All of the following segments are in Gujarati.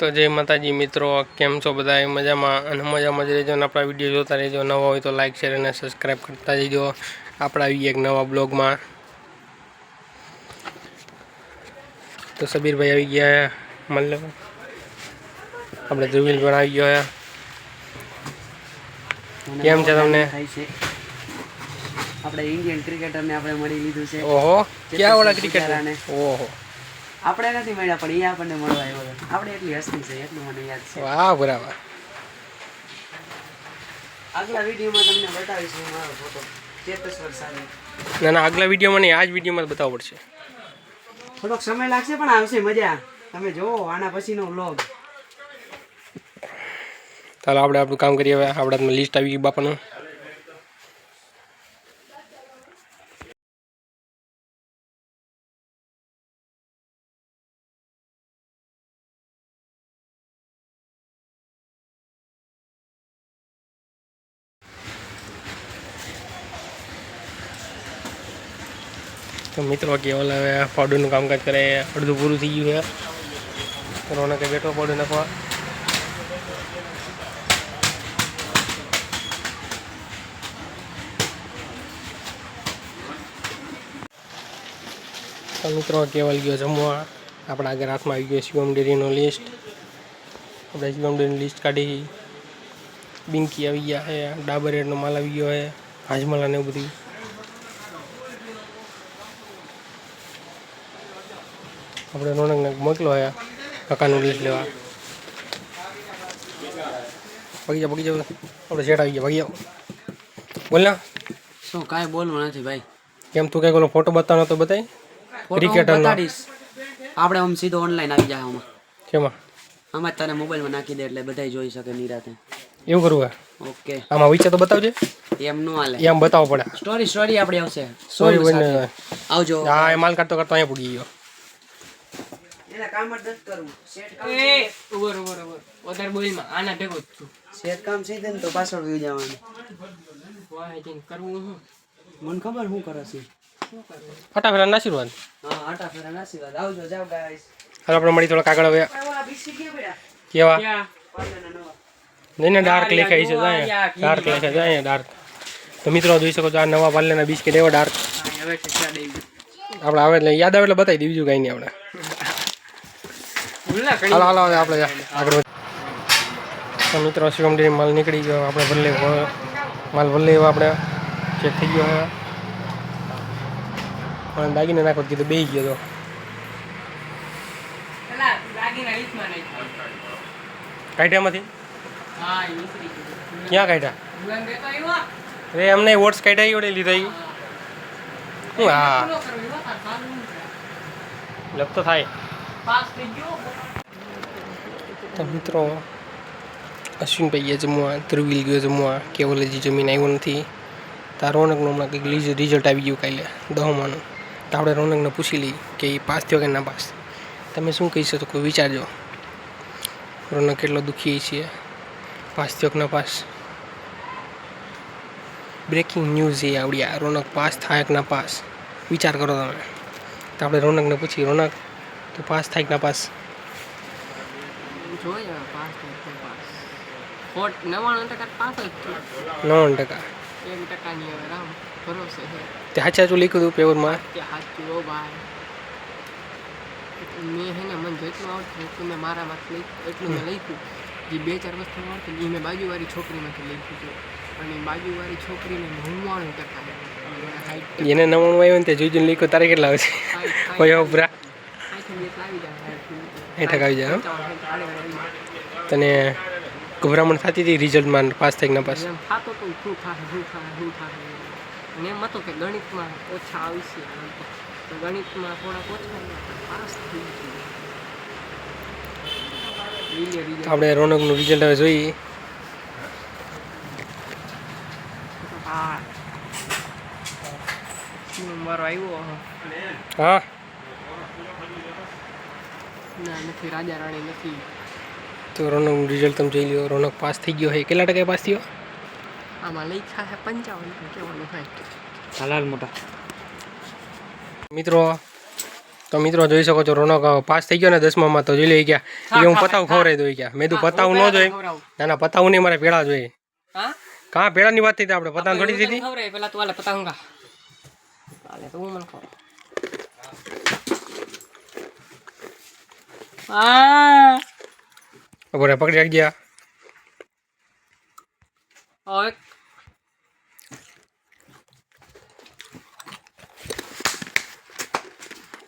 તો જય માતાજી મિત્રો. કેમ છો બધા? મજામાં અને મજામાં જ રહેજો અને આપણા વીડિયો જોતા રહેજો. નવા હોય તો લાઇક શેર અને સબસ્ક્રાઈબ કરતા જજો આપણે એક નવા બ્લોગમાં. તો સબીરભાઈ આવી ગયા મતલબ આપણે ધ્રુવીલ પણ આવી ગયા કેમ છે તમને? આપણે ઇન્ડિયન ક્રિકેટરને આપણે મળી લીધું છે. ઓહો. ક્યાં વાળા ક્રિકેટર? ઓહો. આપણે નથી મળ્યા પણ એ આપણને મળવા આવ્યો હતો. આપણે એટલી હસ્તી છે એટલું મને યાદ છે. વાહ બરાબર. આગલા વિડીયોમાં તમને બતાવીશું મારો ફોટો. ચેતેશ્વર સાથે ના ના આગલા વિડીયોમાં નહીં આ જ વિડીયોમાં બતાવવું પડશે. થોડોક સમય લાગશે પણ આવશે મજા. તમે જોવો આના પછીનો વ્લોગ ચાલો આપણે આપણું કામ કરીએ હવે. આપણા લિસ્ટ આવી ગયું બાપાનું. તો મિત્રો કેવલ હવે પાવડરનું કામકાજ કરે, અડધું પૂરું થઈ ગયું છે. રોનકે બેઠો પાવડર નાખવા. તો મિત્રો, કેવલ ગયો જમવા. આપણા આગળ હાથમાં આવી ગયો શિવમ ડેરીનો લિસ્ટ આપણે શિવમ ડેરીની લિસ્ટ કાઢી. બિંકી આવી ગયા છે ડાબર રેડનો માલ આવી ગયો છે, હાજમલા ને એવું બધું. આપણે રોનકને મોકલો છે કાકાનું લીસ લેવા. પગી જાઓ પગી જાઓ. આપણે શેઠ આવી ગયા ભાગી જાઓ. બોલ ના. શું કાંઈ બોલવું નથી ભાઈ. કેમ તું કઈ ઓલો ફોટો બતાવવાનો તો બતાય? ફોટો હું આપણે આમ સીધો ઓનલાઈન આવી જાય આમાં. કેમાં? આમાં તને મોબાઈલમાં નાખી દે એટલે બધાય જોઈ શકે નિરાતે. એવું કરવું ઓકે. આમાં વિચાર તો બતાવજે. એમ નો હાલે. એમ આમ બતાવવો પડે. સ્ટોરી સ્ટોરી આપણી આવશે. સોરી. આવજો. હા એ માલ કાઢતો કાઢતો અહીંયા પૂગી ગયો. એને કામ જ નથી કરવું. સેટ કામ એ ઉભર ઉભર ઉભર વધારે બોલમાં આના ભેગો જ છું. સેટ કામ થઈ ને તો પાછળ વ્યૂ જવાનું. વાહ જઈને કરવું હું? મને ખબર શું કરે છે? ફટાફટ આશીર્વાદ. હા આટા ફેરા આશીર્વાદ. આવજો જાવ ગાઈસ હાલ આપણે મળી થોડા કાગળ હવે. કેવા? નહીં ને ડાર્ક લેખાય છે જાય ડાર્ક લેખાય જાય ડાર્ક તો મિત્રો જોઈ શકો છો આ નવા પાર્લેના બિસ્કિટ એવા ડાર્ક. આપણે આવે એટલે યાદ આવે એટલે બતાવી દે બીજું કાંઈ નહીં આપણે. હાલો હાલો હવે આપણે આગળ તો મિત્રો શિવમ ડેરી માલ નીકળી ગયો. આપણે ભલે માલ ભલે એવો આપણે ચેક થઈ ગયો હવે. પણ દાગીને નાખો કીધું બે ગયો તો. કાઢ્યામાંથી ક્યાં કાઢ્યા? અરે અમને વોટ્સ કાઢ્યા એવડે લીધા હું. લપ તો થાય. તો મિત્રો અશ્વિનભાઈએ જમવા, ધ્રુવીલ ગયો જમવા કેવલ હજી જમીન આવ્યો નથી. તાર રોનકનું હમણાં કંઈક રિઝલ્ટ આવી ગયું કાલે, દહમાનું. તો આપણે રોનકને પૂછી લઈએ કે એ પાસ થયો કે ના પાસ. તમે શું કહી શકો, કોઈ વિચારજો. રોનક કેટલો દુઃખી છે. પાસ થયો કે ના પાસ? બ્રેકિંગ ન્યૂઝ એ આવડ્યા રોનક પાસ થાય કે ના પાસ? વિચાર કરો તમે. તો આપણે રોનકને પૂછી રોનક તું પાસ થાય કે ના પાસ? જોઈએ પાસ પાસ. ખોટ નવ્વાણું ટકા પાસ જ નવ્વાણું ટકા. એક ટકાની હવે રામ ભરોસે છે. તે હાચા હાચું લખ્યું હતું પેપરમાં? સાચું ભાઈ. મેં હે ને મને જેટલું આવડતું એટલું મેં મારા માંથી એટલું મેં લખ્યું જે બે ચાર વસ્તુ આવડતું એ મેં બાજુવાળી છોકરીમાંથી લખ્યું હતું અને બાજુવાળી છોકરીને નવ્વાણું ટકા. એને નવ્વાણું આવ્યું ને તે જોઈ જોઈને લખ્યું તારે કેટલા આવશે આઠથી એટલા આવી જાય એ ટકા આવી જાય. તને ગભરામણ થતી હતી રિઝલ્ટમાં પાસ કે ના પાસ? થાતો તો શું થાય શું થાય શું થાય અને એમ હતું કે ગણિતમાં ઓછા આવશે તો. ગણિતમાં થોડાક ઓછા પાસ થઈ ગયું. આપણે રોનકનું રિઝલ્ટ હવે જોઈએ. હા. મારો આવ્યો? હો. હા ના નથી રાજા રાણી નથી. તો રોનકનું રિઝલ્ટ તમે જોઈ લ્યો. રોનક પાસ થઈ ગયો છે કેટલા ટકા પાસ થયો? આમાં લખ્યા છે પંચાવન કેવાનું હોય. હલાલ મોટા. મિત્રો તો મિત્રો જોઈ શકો છો રોનક પાસ થઈ ગયો ને દસમામાં. તો જોઈ લઈ ગયા એ હું પતાવ ખવડાવી દઉં ગયા મેં તું પતાવું ન જોઈ. ના ના પતાવું નહીં મારે પેડા જોઈએ. હા? કાં પેલાની વાત થઈ આપણે? પતાવ થોડી દીધી. પેલા તું આલે પતંગા આલે તો હું મને ખવડાવ. આ બપોરે પકડી ગયા હવે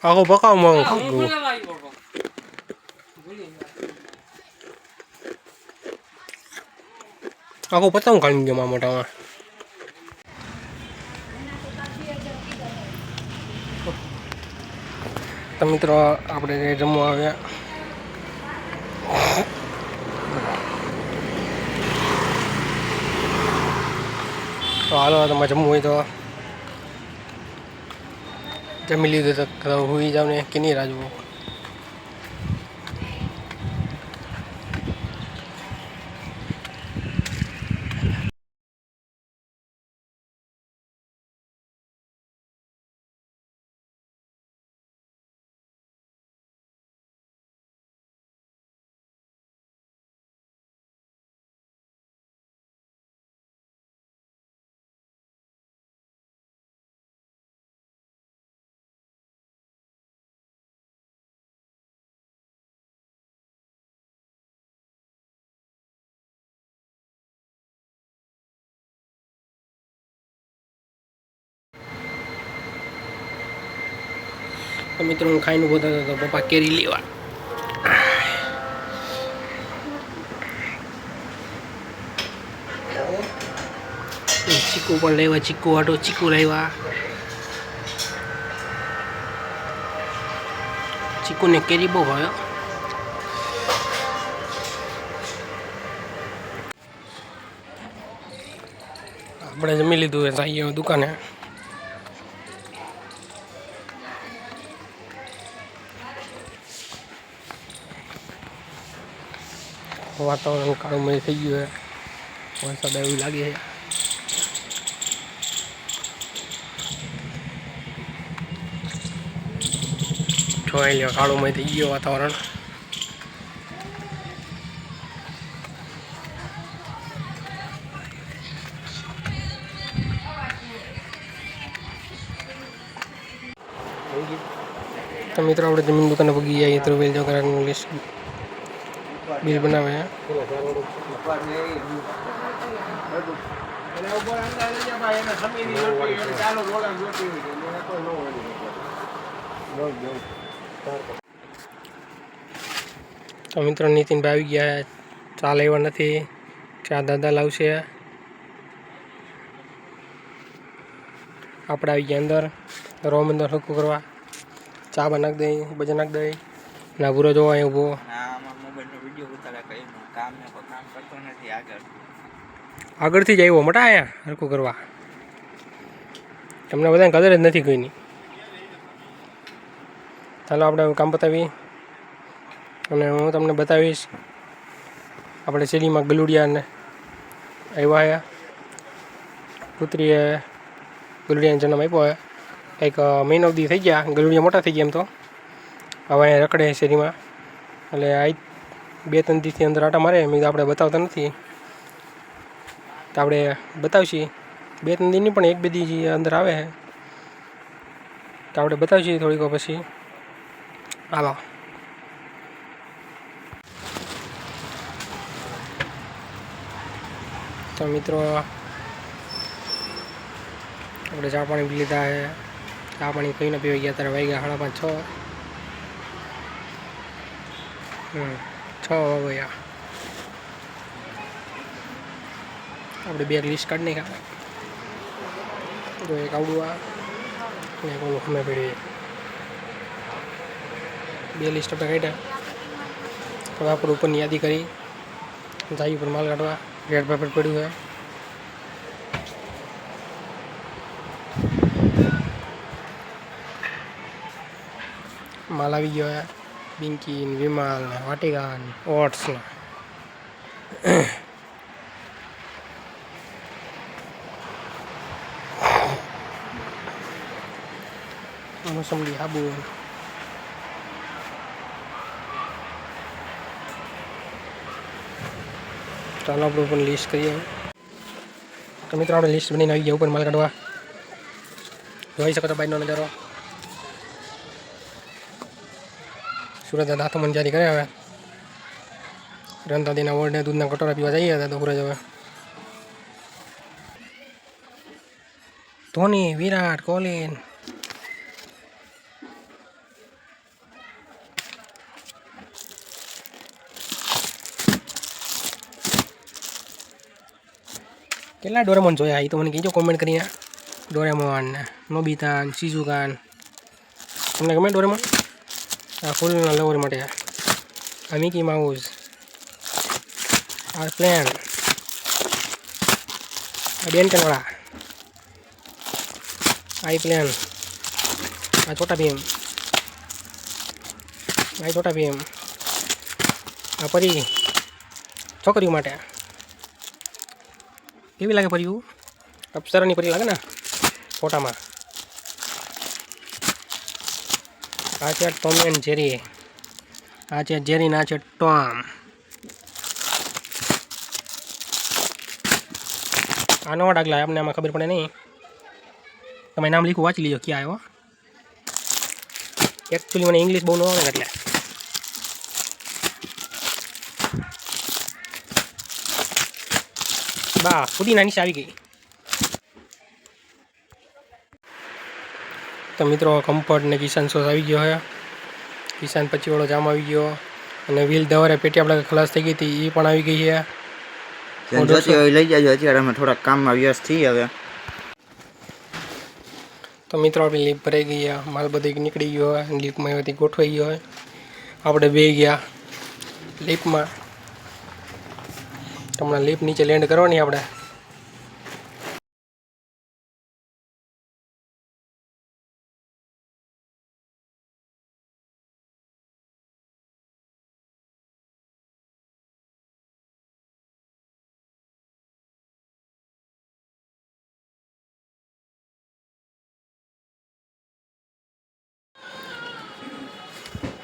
આખો પકાવમાં હું ખાવું ભૂલેલો આવ્યો હતો. આખો પતાવું ખાલી ગયો મારા મોટામાં તો મિત્રો આપણે જે જમવા આવ્યા તો હાલો તમારે જમવું હોય તો જમી લીધું તો હુઈ જાવ ને, કે નહીં રાજવું તો મિત્રો હું ખાઈને ઊભો થતો હતો, પપ્પા કેરી લેવા. ચીકુ પણ લેવા, ચીકુ વાટો ચીકુ લાવ્યા. ચીકુને કેરી બહુ ભાવે. આપણે જમી લીધું જઈએ દુકાને. વાતાવરણ કાળુમય થઈ ગયું છે. વરસાદ એવું લાગે છે. જોઈ લ્યો, કાળુમય થઈ ગયો વાતાવરણ. તો મિત્રો, આપણે જમીન દુકાને પગી જઈએ. તો વેલ લિસ્ટ બિલ બનાવે છે. તો મિત્રો નીતિનભાઈ આવી ગયા ચા લેવા નથી. ચા દાદા લાવશે. આપણે આવી ગયા અંદર. રોમ અંદર હક્કું કરવા. ચા બનાવી દઈ, ભજન નાખી દઈ. ના ભૂરો જોવા અહીં ઊભો આમાં મોબાઈલનો વીડિયો ઉતાર્યા કઈ કામ ને કોઈ કામ કરતો નથી આગળ આગળથી જ આવ્યો મોટા આવ્યા હરકું કરવા. તમને બધાને કદર જ નથી કોઈની. ચાલો આપણે કામ પતાવી અને હું તમને બતાવીશ. આપણે શેરીમાં ગલુડિયાને આવ્યા હયા પુત્રીએ ગલુડિયાને જન્મ આપ્યો હે. કંઈક મહિનો દી થઈ ગયા. ગલુડિયા મોટા થઈ ગયા એમ તો. હવે અહીંયા રખડે શેરીમાં. એટલે આ બે, ત્રણ દિવસથી અંદર આટા મારે. મેં આપણે બતાવતા નથી. તો આપણે બતાવશી. બે ત્રણ દિનની પણ એક બે દી અંદર આવે છે. તો આપણે બતાવશી થોડીક પછી. હાલો. તો મિત્રો, આપણે ચા પાણી પી લીધા છે. ચા પાણી પીને પીવા ગયા ત્યારે વાગ્યા સાડા પાંચ છ. હમ, છ વાગ્યા. આપણે બે લિસ્ટ કાઢી નાખ્યા. તો એક આવડું આ, ને એક ઓલું અમે પડી બે લિસ્ટ આપણે કાઢ્યા. હવે આપણે ઉપરની યાદી કરી જાય ઉપર માલ કાઢવા. રેડ પેપર પડ્યું હોય માલ આવી ગયો બિંકી ને વિમાલ ને વાટિકા ને ઓટ્સ ને. મોસંબી હાબુ ચાલો આપણે પણ લિસ્ટ કરીએ તો મિત્રો આપણે લિસ્ટ બનીને આવી ગયા ઉપર માલ કાઢવા જોઈ શકો તો બાઈનો નજારો સુરત દાતો મન જારી કરે હવે રણદાદીના વોર્ડને દૂધના કટોરા પીવા જઈએ દાદા સુરજ હવે ધોની વિરાટ કોહલી કેટલા ડોરેમોન જોયા એ તો મને કહેજો કોમેન્ટ કરીને ડોરેમોન ને નોબિતા ને શિઝુકાન તમને ગમે ડોરેમોન આ ફૂલના લવર માટે આ મિકી માઉસ આ પ્લેન આ બેનકનવાળા આઈ પ્લેન આ છોટા ભીમ આ છોટા ભીમ આ પરી છોકરીઓ માટે કેવી લાગે પર્યું? અપ્સરાની પરી લાગે ને? ફોટામાં. આ છે ટોમ એન્ડ જેરી. આ છે જેરી ના છે ટોમ. આ નવા ડાગલા આપને આમાં ખબર પડે નહીં. તમે નામ લીખું વાંચી લીધો ક્યાં આવ્યો. એકચ્યુઅલી મને ઇંગ્લિશ બહુ ન આવે એટલે. બા પુદીના નાની આવી ગઈ તો મિત્રો કમ્ફર્ટ ને કિસાન સોસ આવી ગયો છે કિસાન પચીવાળો જામ આવી ગયો. અને વ્હીલ દવારે પેટી આપણે ખલાસ થઈ ગઈ હતી એ પણ આવી ગઈ છે? લઈ જાજો. અત્યારે અમે થોડાક કામમાં વ્યસ્ત છીએ હવે. તો મિત્રો આપણી લીપ ભરાઈ ગઈ માલ બધો નીકળી ગયો હોય લીપમાં એવાથી ગોઠવાઈ ગયો હોય આપણે બે ગયા લીપમાં. હમણાં લીપ નીચે લેન્ડ કરવાની આપણે.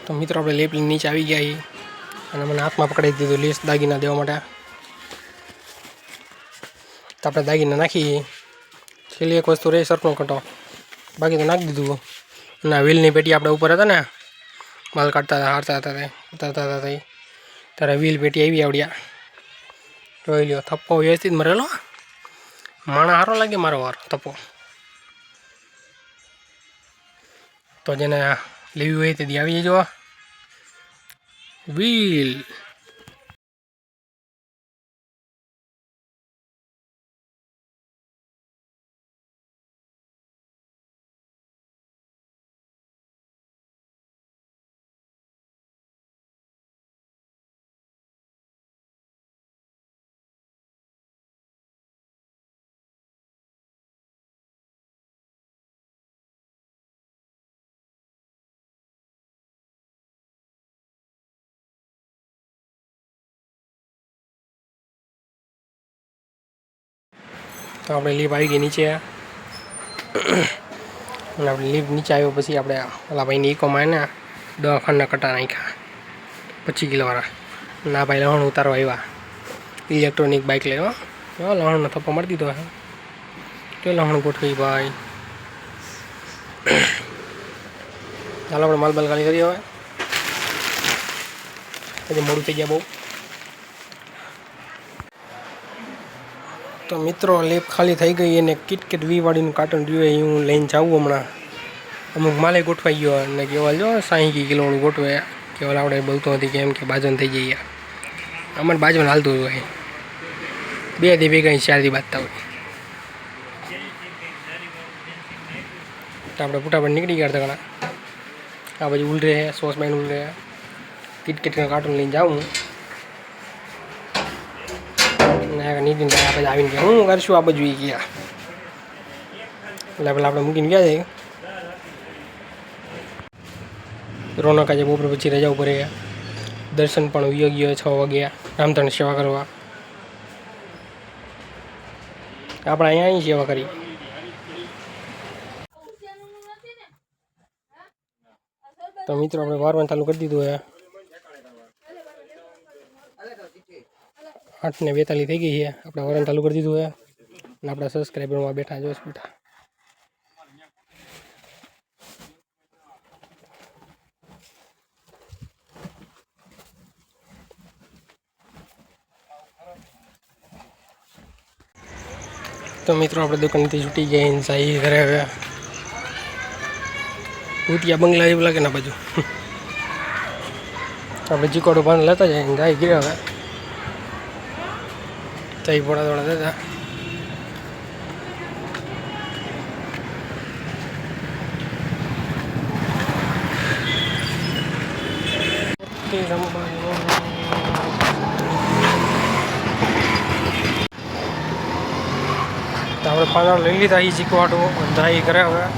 તો મિત્રો, આપણે લેપ નીચે આવી ગયા અને મને હાથમાં પકડી દીધું, લીસ દાગીના દેવા માટે. તો આપણે દાગીના નાખી, છેલ્લી એક વસ્તુ રહી સરખો કટો. બાકી તો નાખી દીધું. અને વ્હીલની પેટી આપણે ઉપર હતા ને, માલ કાઢતા હતા, હારતા હતા તે ઉતારતા હતા. તે ત્યારે વ્હીલ પેટી આવી આવડ્યા. જોઈ લ્યો, થપ્પો વ્યવસ્થિત મરેલો માણા સારો લાગે મારો વાર થપ્પો. તો જેને લેવી હોય તેથી આવી જજો. વ્હીલ તો આપણે લીપ આવી ગઈ નીચે. અને આપણે લીપ નીચે આવ્યો પછી આપણે ઓલા ભાઈની ઇકોમાં ને દવાખાના કટા નાખ્યા. પચીસ કિલોવાળા ના ભાઈ લહણ ઉતારવા આવ્યા. ઇલેક્ટ્રોનિક બાઇક લેવા લહણનો થપ્પો મારી દીધો હે કે લહણ ગોઠવી ભાઈ? ચાલો આપણે માલ બાલ ખાલી કરીએ હવે. પછી મોડું થઈ ગયા બહુ. તો મિત્રો, લેપ ખાલી થઈ ગઈ અને કિટકેટ વી વાળીનું કાર્ટૂન રહ્યું એ હું લઈને જાઉં હમણાં. અમુક માલે ગોઠવાઈ ગયો અને કેવલ જો સાહીઠી કિલોનું ગોઠવે. કેવલ આપણે બોલતો નથી કેમ કે બાજન થઈ જઈએ અમારે બાજુમાં હાલતું હોય બે દી ભેગા ચારથી બાજતા હોય. તો આપણે ફટાફટ નીકળી ગયા હતા ઘણા આ બાજુ ઉલરે સોસ બેન ઉલ રહે કિટકેટના કાર્ટૂન લઈને જાઉં ને નીતિન ભાઈ આપણે આવીને ગયા. હું કરશું આ બાજુ ગયા. એટલે આપણે મૂકીને ગયા છે. રોનક આજે બપોર પછી રજા ઉપર ગયા દર્શન પણ યોગ્ય છ વાગ્યા રામધણ સેવા કરવા. આપણે અહીંયા અહીં સેવા કરી. તો મિત્રો, આપણે વારવાનું ચાલુ કરી દીધું હે. આઠ ને બેતાલીસ થઈ ગઈ છે. આપણે વરણ ચાલુ કરી દીધું છે. અને આપણા સબસ્ક્રાઈબરમાં બેઠા જોશ બેઠા. તો મિત્રો, આપણે દુકાનથી છૂટી ગયા ને સાઈ ઘરે હવે. ભૂતિયા બંગલા એવું લાગે ને બાજુ. આપણે ચીકોડો પાન લેતા જાય ગાય ગયા હવે. તઈ થોડા થોડા દેતા તો આપણે પાના લઈ લીધા એ ચીકવાટું જાય કરે હવે